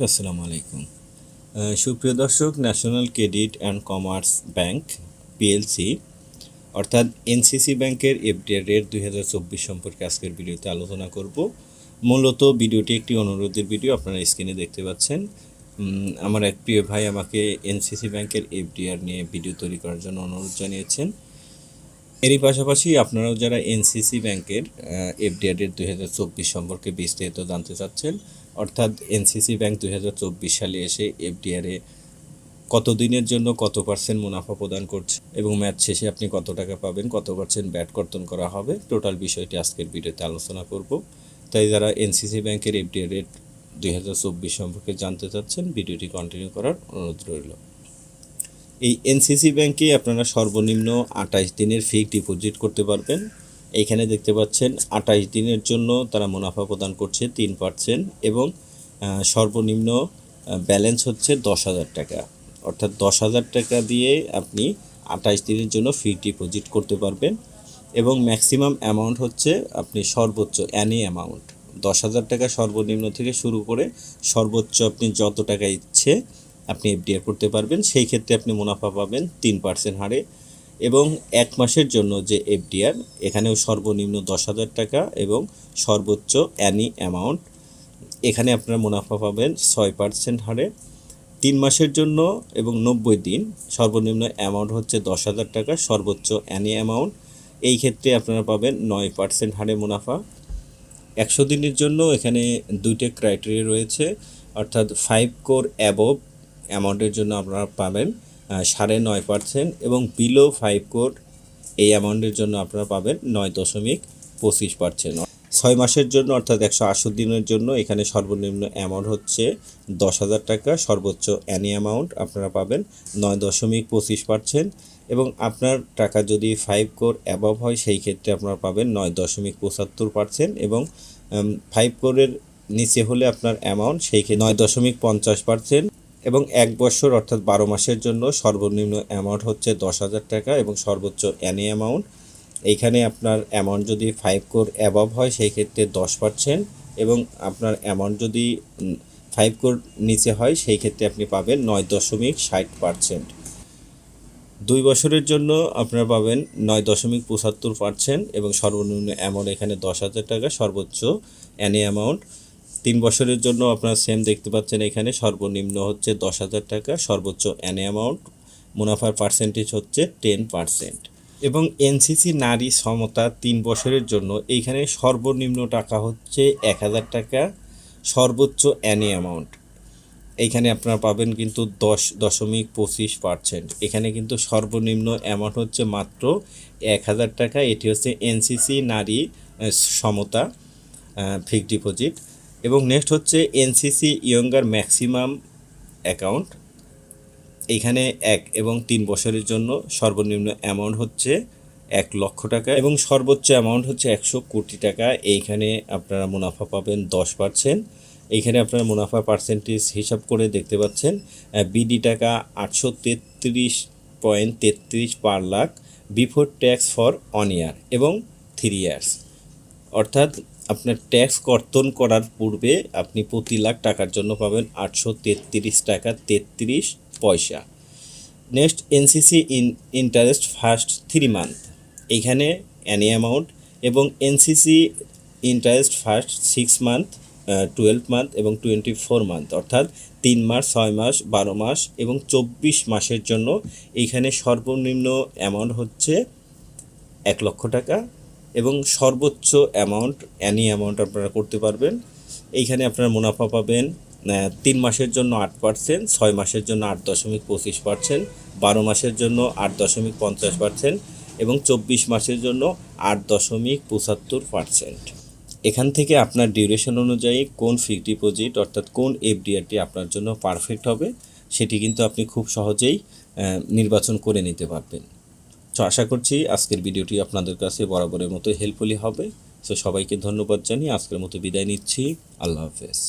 দর্শক, আসসালামু আলাইকুম। সুপ্রিয় দর্শক national credit and commerce bank PLC অর্থাৎ এনসিসি ব্যাংকের এফডিআর রেট দুই হাজার চব্বিশ সম্পর্কে আজকের ভিডিওতে আলোচনা করব। মূলত ভিডিওটি একটি অনুরোধের ভিডিও, আপনারা স্ক্রিনে দেখতে পাচ্ছেন। আমার এক প্রিয় ভাই আমাকে এনসিসি ব্যাংকের এফডিআর নিয়ে ভিডিও তৈরি করার জন্য অনুরোধ জানিয়েছেন। এরই পাশাপাশি আপনারাও যারা এনসিসি ব্যাংকের এফডিআর রেট দুই হাজার চব্বিশ সম্পর্কে বিস্তারিত জানতে চাচ্ছেন, অর্থাৎ এনসিসি ব্যাংক দুই হাজার চব্বিশ সালে এসে এফডিআরে কত দিনের জন্য কত পার্সেন্ট মুনাফা প্রদান করছে এবং ম্যাচ শেষে আপনি কত টাকা পাবেন, কত পার্সেন্ট ব্যাট কর্তন করা হবে টোটাল বিষয়টি আজকের ভিডিওতে আলোচনা করব। তাই যারা এনসিসি ব্যাংকের এফডিআর রেট দুই হাজার চব্বিশ সম্পর্কে জানতে চাচ্ছেন, ভিডিওটি কন্টিনিউ করার অনুরোধ রইল। এই এনসিসি ব্যাংকে আপনারা সর্বনিম্ন আঠাশ দিনের ফিক্সড ডিপোজিট করতে পারবেন। এইখানে দেখতে পাচ্ছেন আঠাশ দিনের জন্য তারা মুনাফা প্রদান করছে তিন পার্সেন্ট এবং সর্বনিম্ন ব্যালেন্স হচ্ছে দশ হাজার টাকা। অর্থাৎ দশ হাজার টাকা দিয়ে আপনি আঠাশ দিনের জন্য ফিক্সড ডিপোজিট করতে পারবেন এবং ম্যাক্সিমাম অ্যামাউন্ট হচ্ছে আপনি সর্বোচ্চ অ্যানি অ্যামাউন্ট দশ হাজার টাকা সর্বনিম্ন থেকে শুরু করে সর্বোচ্চ আপনি যত টাকা ইচ্ছে আপনি এফডিআর করতে পারবেন, সেই ক্ষেত্রে আপনি মুনাফা পাবেন তিন পার্সেন্ট হারে এবং এক মাসের জন্য যে এফডিআর এখানেও সর্বনিম্ন দশ হাজার টাকা এবং সর্বোচ্চ অ্যানি অ্যামাউন্ট এখানে আপনারা মুনাফা পাবেন ছয় পার্সেন্ট হারে। তিন মাসের জন্য এবং নব্বই দিন, সর্বনিম্ন অ্যামাউন্ট হচ্ছে দশ হাজার টাকা, সর্বোচ্চ অ্যানি অ্যামাউন্ট এই ক্ষেত্রে আপনারা পাবেন নয় পার্সেন্ট হারে মুনাফা। একশো দিনের জন্য এখানে দুইটা ক্রাইটেরিয়া রয়েছে, অর্থাৎ ফাইভ কোর অ্যাবভ অ্যামাউন্টের জন্য আপনারা পাবেন সাড়ে নয় পার্সেন্ট এবং বিলো ফাইভ কোর এই অ্যামাউন্টের জন্য আপনারা পাবেন নয় দশমিক পঁচিশ পার্সেন্ট। ছয় মাসের জন্য অর্থাৎ একশো আশি দিনের জন্য এখানে সর্বনিম্ন অ্যামাউন্ট হচ্ছে দশ হাজার টাকা, সর্বোচ্চ অ্যানি অ্যামাউন্ট আপনারা পাবেন নয় দশমিক পঁচিশ পার্সেন্ট এবং আপনার টাকা যদি ফাইভ কোর অ্যাবভ হয় সেই ক্ষেত্রে আপনারা পাবেন নয় দশমিক পঁচাত্তর পার্সেন্ট এবং ফাইভ কোরের নিচে হলে আপনার অ্যামাউন্ট সেই ক্ষেত্রে নয় দশমিক পঞ্চাশ পার্সেন্ট এবং এক বছর, অর্থাৎ বারো মাসের জন্য সর্বনিম্ন অ্যামাউন্ট হচ্ছে দশ হাজার টাকা এবং সর্বোচ্চ অ্যানি অ্যামাউন্ট এইখানে আপনার অ্যামাউন্ট যদি ফাইভ কোর অ্যাবভ হয়, সেই ক্ষেত্রে দশ পার্সেন্ট এবং আপনার অ্যামাউন্ট যদি ফাইভ কোর নিচে হয়, সেই ক্ষেত্রে আপনি পাবেন নয় দশমিক ষাট পার্সেন্ট দুই বছরের জন্য আপনারা পাবেন নয় দশমিক পঁচাত্তর পার্সেন্ট এবং সর্বনিম্ন অ্যামাউন্ট এখানে দশ হাজার টাকা, সর্বোচ্চ অ্যানি অ্যামাউন্ট তিন বছরের জন্য আপনারা সেম দেখতে পাচ্ছেন এখানে। সর্বনিম্ন হচ্ছে দশ হাজার টাকা, সর্বোচ্চ অ্যানি অ্যামাউন্ট মুনাফার পার্সেন্টেজ হচ্ছে টেন পার্সেন্ট এবং এনসিসি নারী সমতা তিন বছরের জন্য এইখানে সর্বনিম্ন টাকা হচ্ছে এক হাজার টাকা, সর্বোচ্চ অ্যানি অ্যামাউন্ট এইখানে আপনারা পাবেন কিন্তু দশ দশমিক পঁচিশ পার্সেন্ট এখানে কিন্তু সর্বনিম্ন অ্যামাউন্ট হচ্ছে মাত্র এক হাজার টাকা। এটি হচ্ছে এনসিসি নারী সমতা ফিক্সড ডিপোজিট এবং নেক্সট হচ্ছে এনসিসি ইয়ঙ্গার ম্যাক্সিমাম অ্যাকাউন্ট এইখানে এক এবং তিন বছরের জন্য সর্বনিম্ন অ্যামাউন্ট হচ্ছে এক লক্ষ টাকা এবং সর্বোচ্চ অ্যামাউন্ট হচ্ছে একশো কোটি টাকা। এইখানে আপনারা মুনাফা পাবেন দশ পার্সেন্ট এইখানে আপনারা মুনাফা পার্সেন্টেজ হিসাব করে দেখতে পাচ্ছেন বিডি টাকা আটশো তেত্রিশ পয়েন্ট তেত্রিশ per lakh before tax for on year এবং থ্রি ইয়ার্স অর্থাৎ আপনার ট্যাক্স কর্তন করার পূর্বে আপনি প্রতি লাখ টাকার জন্য পাবেন আটশো তেত্রিশ টাকা তেত্রিশ পয়সা। Next NCC in interest first three month এইখানে অ্যানি অ্যামাউন্ট এবং NCC interest first six month twelve month এবং টোয়েন্টি ফোর মান্থ অর্থাৎ তিন মাস, ছয় মাস, বারো মাস এবং চব্বিশ মাসের জন্য এইখানে সর্বনিম্ন অ্যামাউন্ট হচ্ছে এক লক্ষ টাকা। এবং সর্বোচ্চ অ্যামাউন্ট অ্যানি অ্যামাউন্ট আপনারা করতে পারবেন। এইখানে আপনারা মুনাফা পাবেন তিন মাসের জন্য আট পার্সেন্ট ছয় মাসের জন্য আট দশমিক পঁচিশ পার্সেন্ট বারো মাসের জন্য আট দশমিক পঞ্চাশ পার্সেন্ট এবং চব্বিশ মাসের জন্য আট দশমিক পঁচাত্তর পার্সেন্ট এখান থেকে আপনার ডিউরেশন অনুযায়ী কোন ফিক্সড ডিপোজিট অর্থাৎ কোন এফডিআরটি আপনার জন্য পারফেক্ট হবে, সেটি কিন্তু আপনি খুব সহজেই নির্বাচন করে নিতে পারবেন। তো আশা করছি আজকের ভিডিওটি আপনাদের কাছে বরাবরের মতো হেল্পফুলি হবে। তো সবাইকে ধন্যবাদ জানিয়ে আজকের মতো বিদায় নিচ্ছি। আল্লাহ হাফেজ।